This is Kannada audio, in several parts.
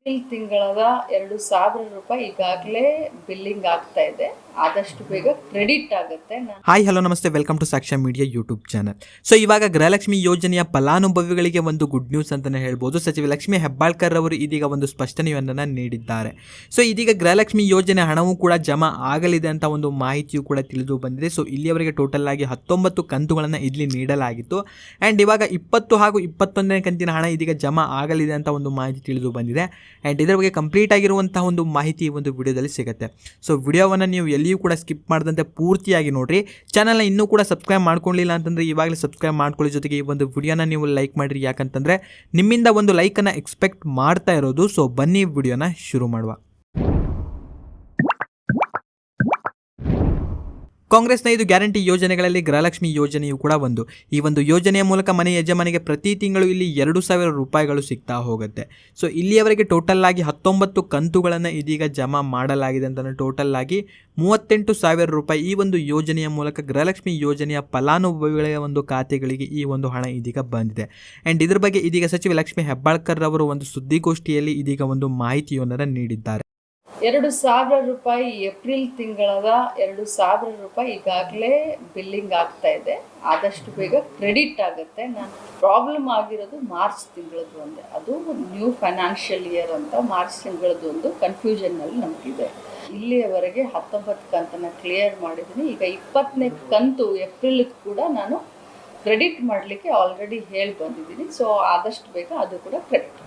ಏಪ್ರಿಲ್ ತಿಂಗಳದ ಎರಡು ಸಾವಿರ ರೂಪಾಯಿ ಈಗಾಗಲೇ ಬಿಲ್ಲಿಂಗ್ ಆಗ್ತಾ ಇದೆ. ಆದಷ್ಟು ಬೇಗ ಕ್ರೆಡಿಟ್ ಆಗುತ್ತೆ. ಹಾಯ್ ಹಲೋ ನಮಸ್ತೆ. Welcome to Sakshya media YouTube channel so ಇವಾಗ ಗೃಹಲಕ್ಷ್ಮಿ ಯೋಜನೆಯ ಫಲಾನುಭವಿಗಳಿಗೆ ಒಂದು ಗುಡ್ ನ್ಯೂಸ್ ಅಂತಲೇ ಹೇಳ್ಬೋದು. ಸಚಿವ ಲಕ್ಷ್ಮಿ ಹೆಬ್ಬಾಳ್ಕರ್ ಅವರು ಇದೀಗ ಒಂದು ಸ್ಪಷ್ಟನೆಯೊಂದನ್ನು ನೀಡಿದ್ದಾರೆ. ಸೊ ಇದೀಗ ಗೃಹಲಕ್ಷ್ಮಿ ಯೋಜನೆ ಹಣವೂ ಕೂಡ ಜಮಾ ಆಗಲಿದೆ ಅಂತ ಒಂದು ಮಾಹಿತಿಯು ಕೂಡ ತಿಳಿದು ಬಂದಿದೆ. ಸೊ ಇಲ್ಲಿಯವರೆಗೆ ಟೋಟಲ್ ಆಗಿ ಹತ್ತೊಂಬತ್ತು ಕಂತುಗಳನ್ನು ಇಲ್ಲಿ ನೀಡಲಾಗಿತ್ತು. ಆ್ಯಂಡ್ ಇವಾಗ ಇಪ್ಪತ್ತು ಹಾಗೂ ಇಪ್ಪತ್ತೊಂದನೇ ಕಂತಿನ ಹಣ ಇದೀಗ ಜಮಾ ಆಗಲಿದೆ ಅಂತ ಒಂದು ಮಾಹಿತಿ ತಿಳಿದು ಬಂದಿದೆ. ಆ್ಯಂಡ್ ಇದರ ಬಗ್ಗೆ ಕಂಪ್ಲೀಟ್ ಆಗಿರುವಂತಹ ಒಂದು ಮಾಹಿತಿ ಒಂದು ವಿಡಿಯೋದಲ್ಲಿ ಸಿಗುತ್ತೆ. ಸೊ ವಿಡಿಯೋವನ್ನು ನೀವು ಎಲ್ಲಿಯೂ ಕೂಡ ಸ್ಕಿಪ್ ಮಾಡದಂತೆ ಪೂರ್ತಿಯಾಗಿ ನೋಡಿರಿ. ಚಾನಲ್ನ ಇನ್ನೂ ಕೂಡ ಸಬ್ಸ್ಕ್ರೈಬ್ ಮಾಡ್ಕೊಳ್ಳಿಲ್ಲ ಅಂತಂದರೆ ಇವಾಗಲೇ ಸಬ್ಸ್ಕ್ರೈಬ್ ಮಾಡ್ಕೊಳ್ಳಿ ಜೊತೆಗೆ ಈ ಒಂದು ವಿಡಿಯೋನ ನೀವು ಲೈಕ್ ಮಾಡಿರಿ. ಯಾಕಂತಂದರೆ ನಿಮ್ಮಿಂದ ಒಂದು ಲೈಕನ್ನು ಎಕ್ಸ್ಪೆಕ್ಟ್ ಮಾಡ್ತಾ ಇರೋದು. ಸೊ ಬನ್ನಿ ವಿಡಿಯೋನ ಶುರು ಮಾಡುವ. ಕಾಂಗ್ರೆಸ್ನ ಇದು ಗ್ಯಾರಂಟಿ ಯೋಜನೆಗಳಲ್ಲಿ ಗೃಹಲಕ್ಷ್ಮಿ ಯೋಜನೆಯು ಕೂಡ ಒಂದು. ಈ ಒಂದು ಯೋಜನೆಯ ಮೂಲಕ ಮನೆ ಯಜಮಾನಿಗೆ ಪ್ರತಿ ತಿಂಗಳು ಇಲ್ಲಿ ಎರಡು ಸಾವಿರ ರೂಪಾಯಿಗಳು ಸಿಗ್ತಾ ಹೋಗುತ್ತೆ. ಸೊ, ಇಲ್ಲಿಯವರೆಗೆ ಟೋಟಲ್ ಆಗಿ ಹತ್ತೊಂಬತ್ತು ಕಂತುಗಳನ್ನು ಇದೀಗ ಜಮಾ ಮಾಡಲಾಗಿದೆ ಅಂತ ಟೋಟಲ್ ಆಗಿ ಮೂವತ್ತೆಂಟು ಸಾವಿರ ರೂಪಾಯಿ ಈ ಒಂದು ಯೋಜನೆಯ ಮೂಲಕ ಗೃಹಲಕ್ಷ್ಮಿ ಯೋಜನೆಯ ಫಲಾನುಭವಿಗಳ ಒಂದು ಖಾತೆಗಳಿಗೆ ಈ ಒಂದು ಹಣ ಇದೀಗ ಬಂದಿದೆ. ಆ್ಯಂಡ್ ಇದ್ರ ಬಗ್ಗೆ ಇದೀಗ ಸಚಿವ ಲಕ್ಷ್ಮಿ ಹೆಬ್ಬಾಳ್ಕರ್ ಅವರು ಒಂದು ಸುದ್ದಿಗೋಷ್ಠಿಯಲ್ಲಿ ಇದೀಗ ಒಂದು ಮಾಹಿತಿಯೊಂದನ್ನು ನೀಡಿದ್ದಾರೆ. ಎರಡು ಸಾವಿರ ರೂಪಾಯಿ ಏಪ್ರಿಲ್ ತಿಂಗಳದ ಎರಡು ಸಾವಿರ ರೂಪಾಯಿ ಈಗಾಗಲೇ ಬಿಲ್ಲಿಂಗ್ ಆಗ್ತಾ ಇದೆ. ಆದಷ್ಟು ಬೇಗ ಕ್ರೆಡಿಟ್ ಆಗುತ್ತೆ. ನಾನು ಪ್ರಾಬ್ಲಮ್ ಆಗಿರೋದು ಮಾರ್ಚ್ ತಿಂಗಳದ್ದು ಒಂದೇ. ಅದು ನ್ಯೂ ಫೈನಾನ್ಷಿಯಲ್ ಇಯರ್ ಅಂತ ಮಾರ್ಚ್ ತಿಂಗಳದ್ದು ಒಂದು ಕನ್ಫ್ಯೂಷನ್ನಲ್ಲಿ ನಮಗಿದೆ. ಇಲ್ಲಿಯವರೆಗೆ ಹತ್ತೊಂಬತ್ತು ಕಂತನ್ನು ಕ್ಲಿಯರ್ ಮಾಡಿದ್ದೀನಿ. ಈಗ ಇಪ್ಪತ್ತನೇ ಕಂತು ಏಪ್ರಿಲ್ ಕೂಡ ನಾನು ಕ್ರೆಡಿಟ್ ಮಾಡಲಿಕ್ಕೆ ಆಲ್ರೆಡಿ ಹೇಳಿ ಬಂದಿದ್ದೀನಿ. ಸೊ ಆದಷ್ಟು ಬೇಗ ಅದು ಕೂಡ ಕ್ರೆಡಿಟ್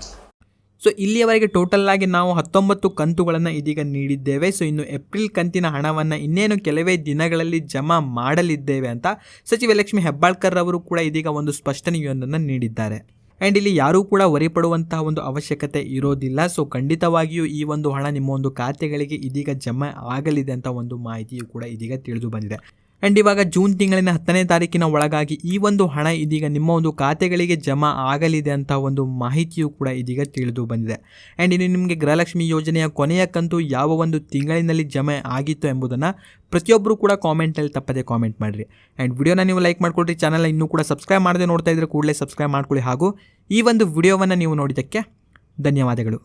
ಸೊ ಇಲ್ಲಿಯವರೆಗೆ ಟೋಟಲ್ ಆಗಿ ನಾವು ಹತ್ತೊಂಬತ್ತು ಕಂತುಗಳನ್ನು ಇದೀಗ ನೀಡಿದ್ದೇವೆ. ಸೊ ಇನ್ನು ಏಪ್ರಿಲ್ ಕಂತಿನ ಹಣವನ್ನು ಇನ್ನೇನು ಕೆಲವೇ ದಿನಗಳಲ್ಲಿ ಜಮಾ ಮಾಡಲಿದ್ದೇವೆ ಅಂತ ಸಚಿವ ಲಕ್ಷ್ಮಿ ಹೆಬ್ಬಾಳ್ಕರ್ ಅವರು ಕೂಡ ಇದೀಗ ಒಂದು ಸ್ಪಷ್ಟನೆಯೊಂದನ್ನು ನೀಡಿದ್ದಾರೆ. ಆ್ಯಂಡ್ ಇಲ್ಲಿ ಯಾರೂ ಕೂಡ ವರಿಪಡುವಂತಹ ಒಂದು ಅವಶ್ಯಕತೆ ಇರೋದಿಲ್ಲ. ಸೊ ಖಂಡಿತವಾಗಿಯೂ ಈ ಒಂದು ಹಣ ನಿಮ್ಮ ಒಂದು ಖಾತೆಗಳಿಗೆ ಇದೀಗ ಜಮಾ ಆಗಲಿದೆ ಅಂತ ಒಂದು ಮಾಹಿತಿಯು ಕೂಡ ಇದೀಗ ತಿಳಿದು ಬಂದಿದೆ. ಆ್ಯಂಡ್ ಇವಾಗ ಜೂನ್ ತಿಂಗಳಿನ ಹತ್ತನೇ ತಾರೀಕಿನ ಒಳಗಾಗಿ ಈ ಒಂದು ಹಣ ಇದೀಗ ನಿಮ್ಮ ಒಂದು ಖಾತೆಗಳಿಗೆ ಜಮಾ ಆಗಲಿದೆ ಅಂತ ಒಂದು ಮಾಹಿತಿಯು ಕೂಡ ಇದೀಗ ತಿಳಿದು ಬಂದಿದೆ. ಆ್ಯಂಡ್ ಇನ್ನು ನಿಮಗೆ ಗೃಹಲಕ್ಷ್ಮಿ ಯೋಜನೆಯ ಕೊನೆಯ ಕಂತು ಯಾವ ಒಂದು ತಿಂಗಳಿನಲ್ಲಿ ಜಮೆ ಆಗಿತ್ತು ಎಂಬುದನ್ನು ಪ್ರತಿಯೊಬ್ಬರು ಕೂಡ ಕಾಮೆಂಟಲ್ಲಿ ತಪ್ಪದೆ ಕಾಮೆಂಟ್ ಮಾಡಿರಿ. ಆ್ಯಂಡ್ ವಿಡಿಯೋನ ನೀವು ಲೈಕ್ ಮಾಡಿಕೊಡ್ರಿ ಚಾನಲ್ ಇನ್ನೂ ಕೂಡ ಸಬ್ಸ್ಕ್ರೈಬ್ ಮಾಡದೆ ನೋಡ್ತಾ ಇದ್ರೆ ಕೂಡಲೇ ಸಬ್ಸ್ಕ್ರೈಬ್ ಮಾಡ್ಕೊಳ್ಳಿ ಹಾಗೂ ಈ ಒಂದು ವಿಡಿಯೋವನ್ನು ನೀವು ನೋಡಿದ್ದಕ್ಕೆ ಧನ್ಯವಾದಗಳು.